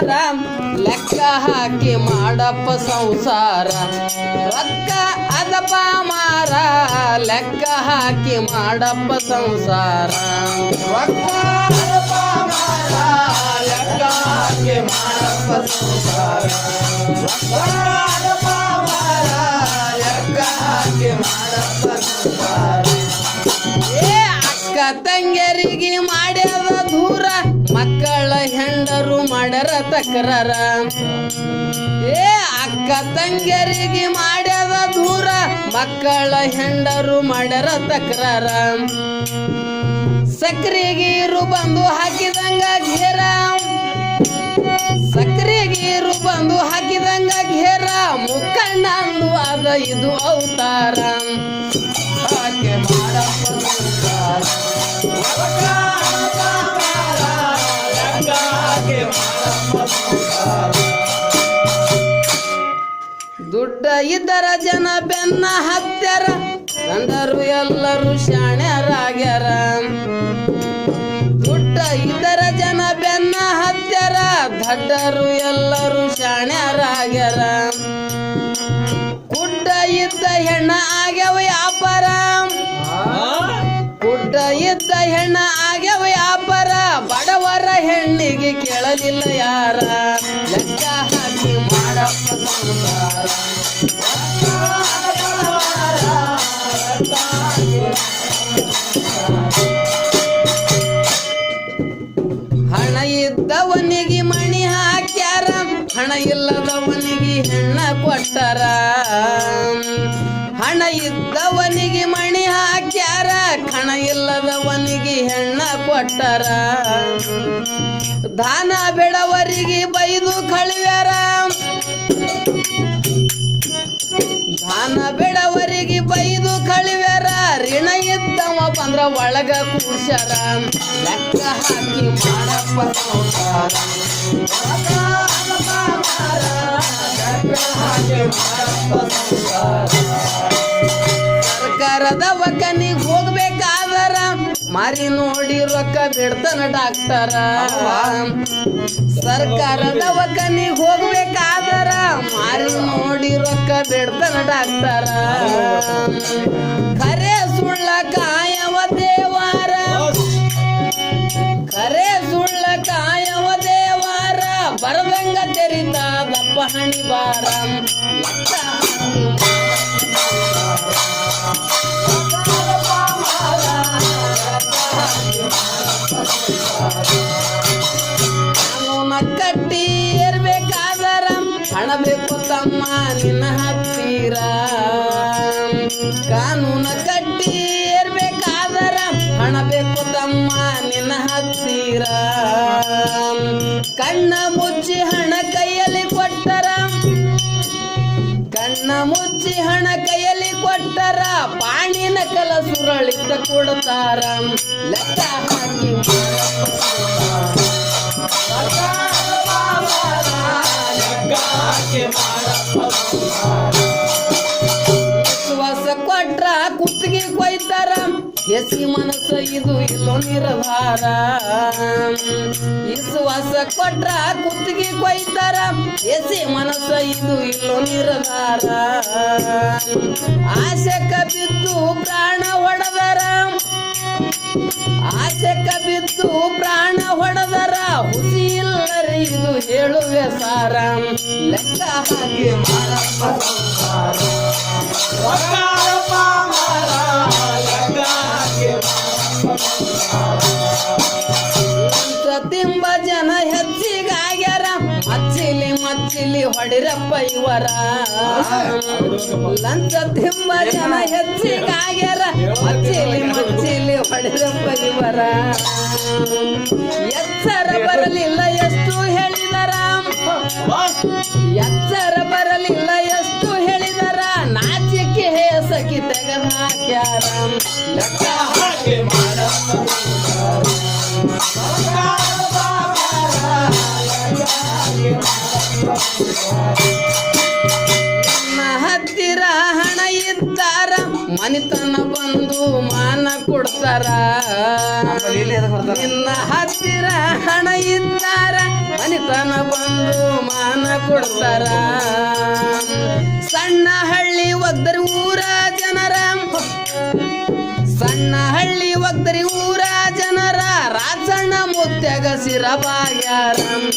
ಮಾರ ಲೆಕ್ಕ ಹಾಕಿ ಮಾಡಪ್ಪ ಸಂಸಾರ ರೊಕ್ಕ ಅದಪ್ಪ ಮಾರ ಲೆಕ್ಕ ಹಾಕಿ ಮಾಡಪ್ಪ ಸಂಸಾರ ರೊಕ್ಕ ಹರಪ ಮಾರ, ಲೆಕ್ಕ ಹಾಕಿ ಮಾಡಪ್ಪ ಸಂಸಾರ. ರೊಕ್ಕ ಹರಪ ಮಾರ, ಲೆಕ್ಕ ಹಾಕಿ ಮಾಡಪ್ಪ ಸಂಸಾರ. ಏ ಅಕ್ಕ ತಂಗಿಯರಿಗೆ ಹೆಂಡರು ಮಾಡ್ಯಾರ ತಕರಾರ. ಏ, ಅಕ್ಕ ತಂಗಿಯರಿಗೆ ಮಾಡ್ಯದ ದೂರ ಮಕ್ಕಳ ಹೆಂಡರು ಮಾಡ್ಯಾರ ತಕರಾರ. ಸಕ್ರಿಗೀರು ಬಂದು ಹಾಕಿದಂಗ ಘೇರ ಸಕ್ರಿಗೀರು ಬಂದು ಹಾಕಿದಂಗ ಘೇರ ಮುಕ್ಕಣ್ಣ ಅಂದು ಇದು ಅವತಾರ. ದುಡ್ಡ ಇದ್ದರ ಜನ ಬೆನ್ನ ಹತ್ಯಾರ. ಕಂಡರು ಎಲ್ಲರೂ ಶಾಣ್ಯರಾಗ್ಯಾರ. ದುಡ್ಡ ಇದ್ದರ ಜನ ಬೆನ್ನ ಹತ್ಯಾರ. ದಡ್ಡರು ಎಲ್ಲರೂ ಶಾಣ್ಯರಾಗ್ಯಾರ. ಗುಡ್ಡ ಇದ್ದ ಹೆಣ್ಣ ಆಗ್ಯಾವ ವ್ಯಾಪಾರ. ಕುಡ್ಡ ಇದ್ದ ಹೆಣ್ಣ ಆಗ್ಯಾವ ವ್ಯಾಪಾರ ಬಡವರ ಹೆಣ್ಣಿಗೆ ಕೇಳಲಿಲ್ಲ ಯಾರ? ಲೆಕ್ಕ ಹಾಕಿ ಹಣ ಇದ್ದವನಿಗೆ ಮಣಿ ಹಾಕ್ಯಾರ, ಹಣ ಇಲ್ಲದವನಿಗೆ ಹೆಣ್ಣ ಕೊಟ್ಟಾರ. ಹಣ ಇದ್ದವನಿಗೆ ಮಣಿ ಹಾಕ್ಯಾರ, ಕಣ ಇಲ್ಲದವನಿಗೆ ಹೆಣ್ಣ ಕೊಟ್ಟಾರ. ದಾನ ಬೆಳವರಿಗೆ ಬೈದು ಕಳುವ್ಯಾರ ದಾನ ಬೆಳವರಿಗೆ ಬೈದು ಕಳಿವ್ಯಾರ ಋಣ ಇದ್ದವ ಬಂದ್ರ ಒಳಗ ಕೂಡ್ಸ್ಯಾರ ಲೆಕ್ಕ ಹಾಕಿ ಮಾಡಪ್ಪ. ಸರ್ಕಾರದ ಒಕ್ಕನಿಗೆ ಹೋಗ್ಬೇಕಾದರ, ಮಾರಿ ನೋಡಿ ರೊಕ್ಕ ಬಿಡ್ತಾನ ಡಾಕ್ಟರ. ಸರ್ಕಾರದ ಒಕ್ಕನಿಗೆ ಹೋಗ್ಬೇಕಾದರ, ಮಾರಿ ನೋಡಿ ರೊಕ್ಕ ಬಿಡ್ತಾನ ಡಾಕ್ಟರ. ಖರೆ ಸುಳ್ಳ ದೇವಾರ ಬರದಂಗ ತೆರಿತಾದಪ್ಪ ಹಣಿ ಬಾರ. ಲೆಕ್ಕ ಹಾಕಿ ಕಾನೂನ ಕಟ್ಟಿ ಏರ್ಬೇಕಾದರ ಹಣ ಬೇಕು ತಮ್ಮ ನಿನ್ನ ಹತ್ತಿರ. ಕಾನೂನ ಕಟ್ಟಿ ನಿನ್ನ ಹತ್ತಿರ. ಕಣ್ಣ ಮುಚ್ಚಿ ಹಣ ಕೈಯಲ್ಲಿ ಕೊಟ್ಟರ. ಕಣ್ಣ ಮುಚ್ಚಿ ಹಣ ಕೈಯಲ್ಲಿ ಕೊಟ್ಟರ. ಪಾಣಿನ ಕಲ ಸುರಳಿತ ಕೊಡ್ತಾರ. ಲೆಕ್ಕ ಹಾಕಿ ವಿಶ್ವಾಸ ಎಸಿ ಮನಸ್ಸು ಇದು ಇಲ್ಲೋ ನಿರ್ಧಾರ ವಿಶ್ವಾಸ ಕೊಟ್ರ ಕುತ್ತಿಗೆ ಕೊಯ್ತಾರ. ಎಸಿ ಮನಸ್ಸು ಇದು ಇಲ್ಲೋ ನಿರ್ಧಾರ ಆಸೆ ಬಿದ್ದು ಪ್ರಾಣ ಹೊಡೆದರ. ಆಸೆ ಬಿದ್ದು ಪ್ರಾಣ ಹೊಡೆದರ. ಹುಸಿ ಇಲ್ಲರಿ ಇದು ಹೇಳುವೆ ಸಾರ. ಲೆಕ್ಕ ಹಾಕಿ ಮಾಡಪ್ಪ ಜನ ಅಚ್ಚಿಲಿ ಮಚ್ಚಿಲಿ ಹೊಡಿರಪ್ಪ ಇವರ. ಲಂಚ ತಿಂಬ ಜನ ಹೆಚ್ಚಿಗಾಗ್ಯಾರ. ಮಚ್ಚಿಲಿ ಮಚ್ಚಿಲಿ ಹೊಡಿರಪ್ಪ ಇವರ. ಎಚ್ಚರ ಬರಲಿಲ್ಲ ಎಷ್ಟು ಹೇಳಿದರ. ಎಚ್ಚರ ಬರಲಿಲ್ಲ ಎಷ್ಟು ಹೇಳಿದರ. ನಾಚಿಕೆ ಹೇಸಕಿ ತೆಗೆದ ಹಾಕ್ಯಾರ ಹತ್ತಿರ ಹಣ ಇದ್ದಾರ, ಮನಿತನ ಬಂದು ಮಾನ ಕೊಡ್ತಾರ. ನಿನ್ನ ಹತ್ತಿರ ಹಣ ಇದ್ದಾರ, ಮನಿತನ ಬಂದು ಮಾನ ಕೊಡ್ತಾರ. ಸಣ್ಣ ಹಳ್ಳಿ ಒದ್ದರು ಊರ ಜನರ, ಸಣ್ಣ சிறபாயாரம்